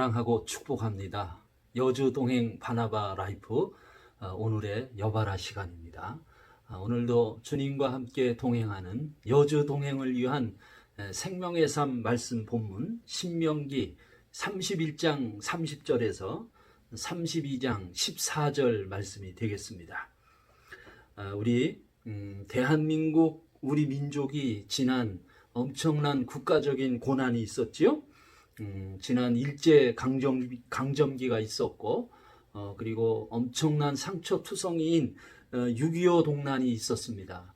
사랑하고 축복합니다. 여주 동행 바나바 라이프 어, 오늘의 여바라 시간입니다. 아, 오늘도 주님과 함께 동행하는 여주 동행을 위한 에, 생명의 삶 말씀 본문 신명기 31장 30절에서 32장 14절 말씀이 되겠습니다. 아, 우리 음, 대한민국 우리 민족이 지난 엄청난 국가적인 고난이 있었지요. 음, 지난 일제 강점, 강점기가 있었고 어, 그리고 엄청난 상처 투성이인 어, 6.25 동란이 있었습니다.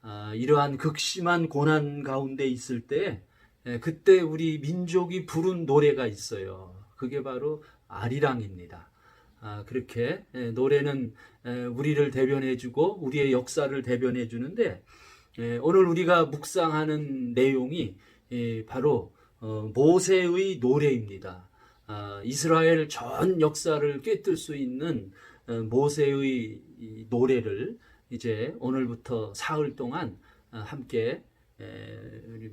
아, 이러한 극심한 고난 가운데 있을 때 에, 그때 우리 민족이 부른 노래가 있어요. 그게 바로 아리랑입니다. 아, 그렇게 에, 노래는 에, 우리를 대변해주고 우리의 역사를 대변해주는데 에, 오늘 우리가 묵상하는 내용이 에, 바로 어, 모세의 노래입니다. 아, 이스라엘 전 역사를 꿰뚫 수 있는 어, 모세의 이 노래를 이제 오늘부터 사흘 동안 아, 함께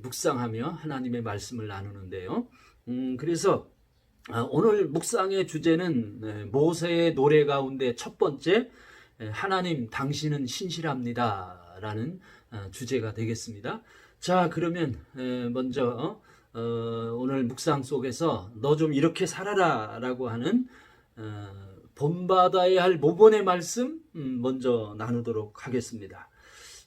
묵상하며 하나님의 말씀을 나누는데요. 음, 그래서 아, 오늘 묵상의 주제는 에, 모세의 노래 가운데 첫 번째 에, 하나님 당신은 신실합니다라는 아, 주제가 되겠습니다. 자 그러면 에, 먼저 어, 오늘 묵상 속에서 너 좀 이렇게 살아라 라고 하는 어, 본받아야 할 모본의 말씀 음, 먼저 나누도록 하겠습니다.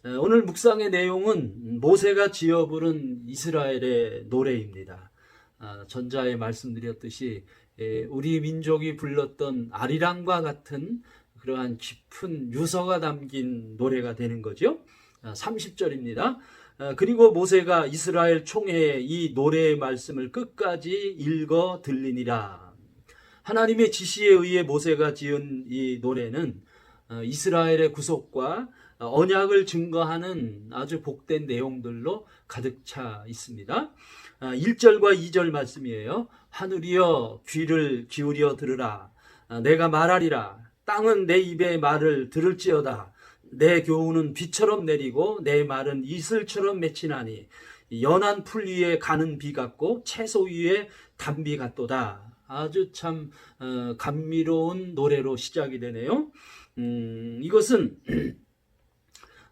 에, 오늘 묵상의 내용은 모세가 지어 부른 이스라엘의 노래입니다. 아, 전자에 말씀드렸듯이 에, 우리 민족이 불렀던 아리랑과 같은 그러한 깊은 유서가 담긴 노래가 되는 거죠. 30절입니다. 어, 그리고 모세가 이스라엘 총회에 이 노래의 말씀을 끝까지 읽어 들리니라. 하나님의 지시에 의해 모세가 지은 이 노래는 어, 이스라엘의 구속과 언약을 증거하는 아주 복된 내용들로 가득 차 있습니다. 1절과 2절 말씀이에요. 하늘이여 귀를 기울여 들으라. 아, 내가 말하리라. 땅은 내 입의 말을 들을지어다. 내 교훈은 비처럼 내리고 내 말은 이슬처럼 맺히나니 연한 풀 위에 가는 비 같고 채소 위에 단비 같도다. 아주 참 어, 감미로운 노래로 시작이 되네요. 음, 이것은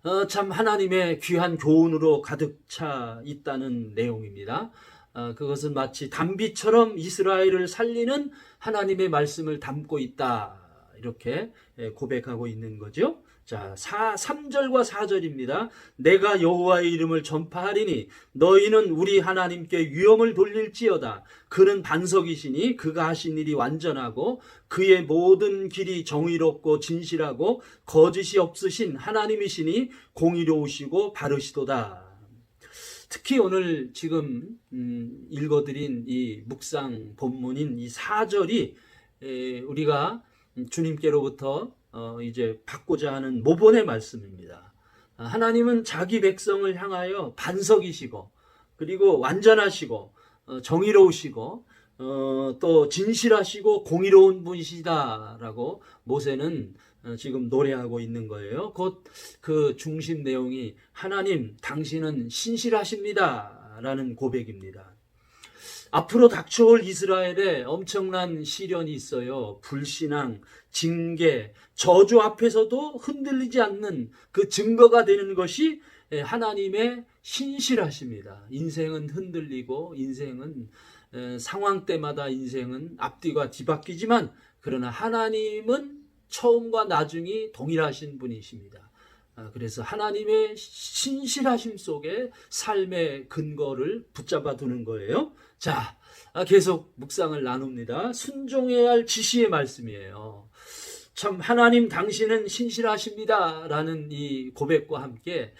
어, 참 하나님의 귀한 교훈으로 가득 차 있다는 내용입니다. 어, 그것은 마치 단비처럼 이스라엘을 살리는 하나님의 말씀을 담고 있다. 이렇게 예, 고백하고 있는 거죠. 자, 4, 3절과 4절입니다. 내가 여호와의 이름을 전파하리니 너희는 우리 하나님께 위엄을 돌릴지어다. 그는 반석이시니 그가 하신 일이 완전하고 그의 모든 길이 정의롭고 진실하고 거짓이 없으신 하나님이시니 공의로우시고 바르시도다. 특히 오늘 지금 음, 읽어드린 이 묵상 본문인 이 4절이 에, 우리가 주님께로부터 어, 이제 받고자 하는 모본의 말씀입니다. 아, 하나님은 자기 백성을 향하여 반석이시고 그리고 완전하시고 어, 정의로우시고 어, 또 진실하시고 공의로운 분이시다라고 모세는 어, 지금 노래하고 있는 거예요. 곧 그 중심 내용이 하나님 당신은 신실하십니다라는 고백입니다. 앞으로 닥쳐올 이스라엘에 엄청난 시련이 있어요. 불신앙, 징계, 저주 앞에서도 흔들리지 않는 그 증거가 되는 것이 하나님의 신실하십니다. 인생은 흔들리고 인생은 상황 때마다 인생은 앞뒤가 뒤바뀌지만 그러나 하나님은 처음과 나중이 동일하신 분이십니다. 아, 그래서 하나님의 신실하심 속에 삶의 근거를 붙잡아 두는 거예요. 자, 아, 계속 묵상을 나눕니다. 순종해야 할 지시의 말씀이에요. 참 하나님 당신은 신실하십니다. 라는 이 고백과 함께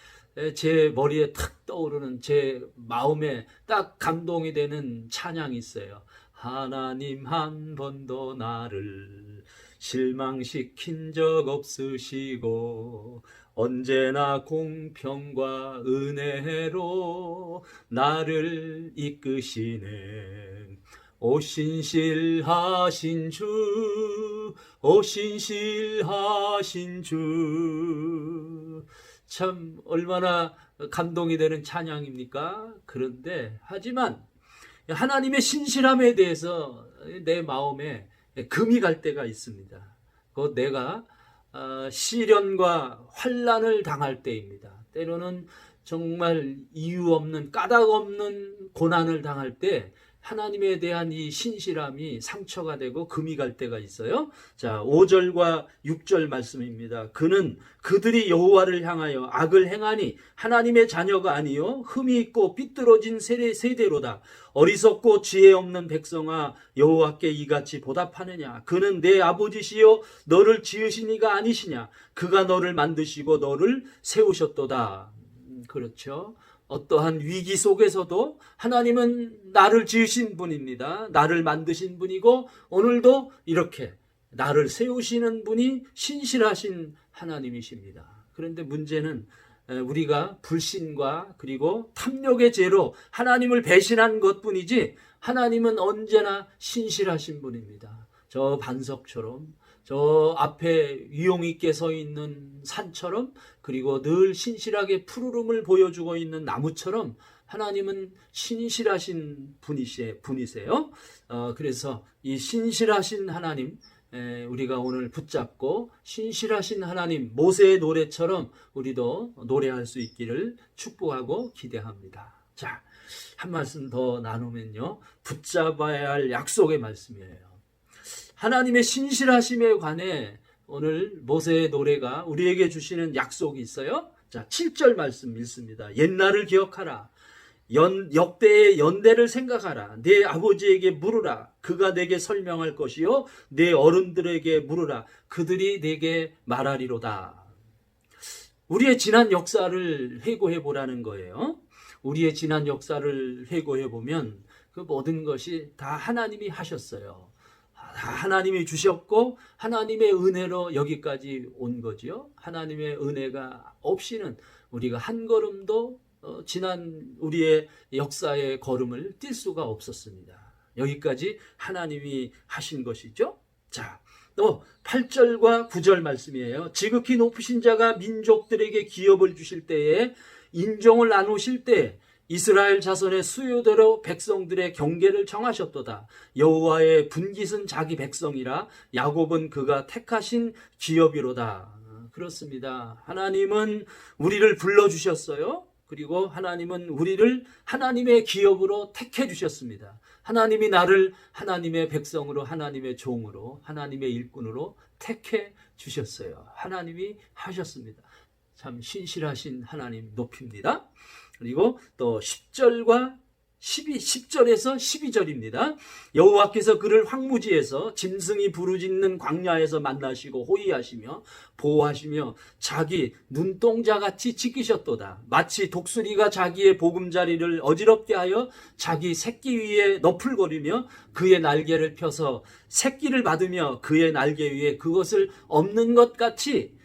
제 머리에 탁 떠오르는 제 마음에 딱 감동이 되는 찬양이 있어요. 하나님 한 번도 나를 실망시킨 적 없으시고 언제나 공평과 은혜로 나를 이끄시네. 오 신실하신 주, 오 신실하신 주. 참 얼마나 감동이 되는 찬양입니까? 그런데 하지만 하나님의 신실함에 대해서 내 마음에 금이 갈 때가 있습니다. 그 내가 어, 시련과 환란을 당할 때입니다. 때로는 정말 이유 없는 까닭 없는 고난을 당할 때 하나님에 대한 이 신실함이 상처가 되고 금이 갈 때가 있어요. 자, 5절과 6절 말씀입니다. 그는 그들이 여호와를 향하여 악을 행하니 하나님의 자녀가 아니요 흠이 있고 삐뚤어진 세대, 세대로다. 어리석고 지혜 없는 백성아 여호와께 이같이 보답하느냐 그는 내 아버지시요 너를 지으신 이가 아니시냐 그가 너를 만드시고 너를 세우셨도다. 음, 그렇죠. 어떠한 위기 속에서도 하나님은 나를 지으신 분입니다. 나를 만드신 분이고 오늘도 이렇게 나를 세우시는 분이 신실하신 하나님이십니다. 그런데 문제는 에, 우리가 불신과 그리고 탐욕의 죄로 하나님을 배신한 것 뿐이지 하나님은 언제나 신실하신 분입니다. 저 반석처럼 저 앞에 위용 있게 서 있는 산처럼 그리고 늘 신실하게 푸르름을 보여주고 있는 나무처럼 하나님은 신실하신 분이시, 분이세요. 어, 그래서 이 신실하신 하나님, 에, 우리가 오늘 붙잡고 신실하신 하나님, 모세의 노래처럼 우리도 노래할 수 있기를 축복하고 기대합니다. 자, 한 말씀 더 나누면요. 붙잡아야 할 약속의 말씀이에요. 하나님의 신실하심에 관해 오늘 모세의 노래가 우리에게 주시는 약속이 있어요. 자, 7절 말씀 읽습니다. 옛날을 기억하라. 연, 역대의 연대를 생각하라. 내 아버지에게 물으라. 그가 내게 설명할 것이요. 내 어른들에게 물으라. 그들이 내게 말하리로다. 우리의 지난 역사를 회고해 보라는 거예요. 우리의 지난 역사를 회고해 보면 그 모든 것이 다 하나님이 하셨어요. 다 하나님이 주셨고 하나님의 은혜로 여기까지 온 거지요. 하나님의 은혜가 없이는 우리가 한 걸음도 어, 지난 우리의 역사의 걸음을 뛸 수가 없었습니다. 여기까지 하나님이 하신 것이죠. 자, 또 8절과 9절 말씀이에요. 지극히 높으신 자가 민족들에게 기업을 주실 때에 인종을 나누실 때 이스라엘 자손의 수요대로 백성들의 경계를 정하셨도다. 여호와의 분깃은 자기 백성이라 야곱은 그가 택하신 기업이로다. 그렇습니다. 하나님은 우리를 불러 주셨어요. 그리고 하나님은 우리를 하나님의 기업으로 택해 주셨습니다. 하나님이 나를 하나님의 백성으로 하나님의 종으로 하나님의 일꾼으로 택해 주셨어요. 하나님이 하셨습니다. 참 신실하신 하나님 높입니다. 그리고 또 10절과 12, 10절에서 12절입니다. 여호와께서 그를 황무지에서 짐승이 부르짖는 광야에서 만나시고 호위하시며 보호하시며 자기 눈동자같이 지키셨도다. 마치 독수리가 자기의 보금자리를 어지럽게 하여 자기 새끼 위에 너풀거리며 그의 날개를 펴서 새끼를 받으며 그의 날개 위에 그것을 없는 것 같이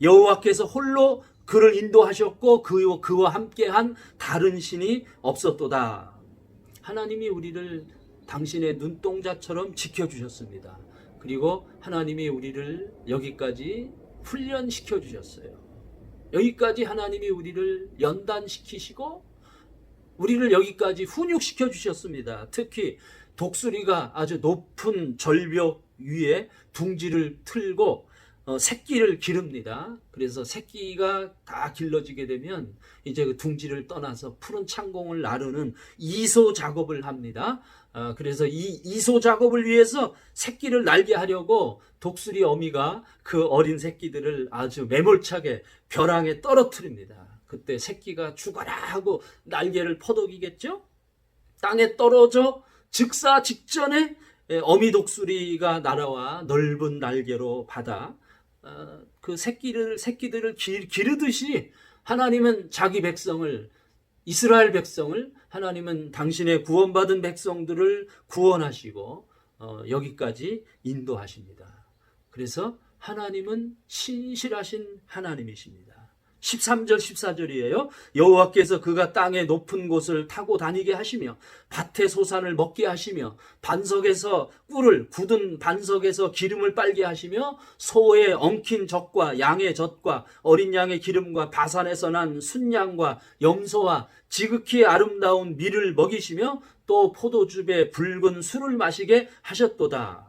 여호와께서 홀로 그를 인도하셨고 그, 그와 함께한 다른 신이 없었도다. 하나님이 우리를 당신의 눈동자처럼 지켜주셨습니다. 그리고 하나님이 우리를 여기까지 훈련시켜 주셨어요. 여기까지 하나님이 우리를 연단시키시고 우리를 여기까지 훈육시켜 주셨습니다. 특히 독수리가 아주 높은 절벽 위에 둥지를 틀고 어, 새끼를 기릅니다. 그래서 새끼가 다 길러지게 되면 이제 그 둥지를 떠나서 푸른 창공을 나르는 이소 작업을 합니다. 어, 그래서 이 이소 작업을 위해서 새끼를 날게 하려고 독수리 어미가 그 어린 새끼들을 아주 매몰차게 벼랑에 떨어뜨립니다. 그때 새끼가 죽어라 하고 날개를 퍼덕이겠죠? 땅에 떨어져 즉사 직전에 어미 독수리가 날아와 넓은 날개로 받아 어, 그 새끼를 새끼들을 기, 기르듯이 하나님은 자기 백성을 이스라엘 백성을 하나님은 당신의 구원받은 백성들을 구원하시고 어, 여기까지 인도하십니다. 그래서 하나님은 신실하신 하나님이십니다. 13절 14절이에요. 여호와께서 그가 땅의 높은 곳을 타고 다니게 하시며 밭의 소산을 먹게 하시며 반석에서 꿀을 굳은 반석에서 기름을 빨게 하시며 소의 엉킨 젖과 양의 젖과 어린 양의 기름과 바산에서 난 순양과 염소와 지극히 아름다운 밀을 먹이시며 또 포도즙에 붉은 술을 마시게 하셨도다.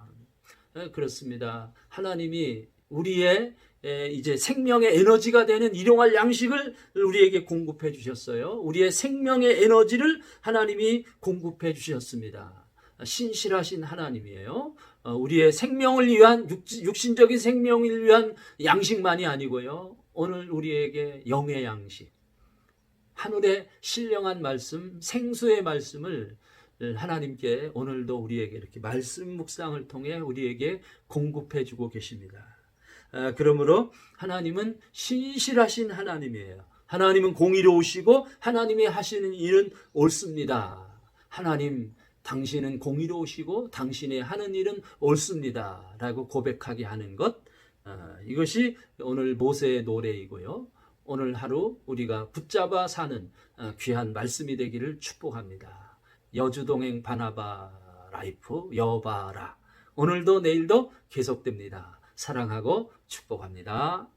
예, 그렇습니다. 하나님이 우리의 에, 이제 생명의 에너지가 되는 일용할 양식을 우리에게 공급해 주셨어요. 우리의 생명의 에너지를 하나님이 공급해 주셨습니다. 신실하신 하나님이에요. 어, 우리의 생명을 위한 육- 육신적인 생명을 위한 양식만이 아니고요. 오늘 우리에게 영의 양식, 하늘의 신령한 말씀, 생수의 말씀을 하나님께 오늘도 우리에게 이렇게 말씀 묵상을 통해 우리에게 공급해 주고 계십니다. 아, 그러므로 하나님은 신실하신 하나님이에요. 하나님은 공의로우시고 하나님이 하시는 일은 옳습니다. 하나님, 당신은 공의로우시고 당신의 하는 일은 옳습니다. 라고 고백하게 하는 것. 아, 이것이 오늘 모세의 노래이고요. 오늘 하루 우리가 붙잡아 사는 아, 귀한 말씀이 되기를 축복합니다. 여주동행 바나바 라이프 여바라. 오늘도 내일도 계속됩니다. 사랑하고 축복합니다.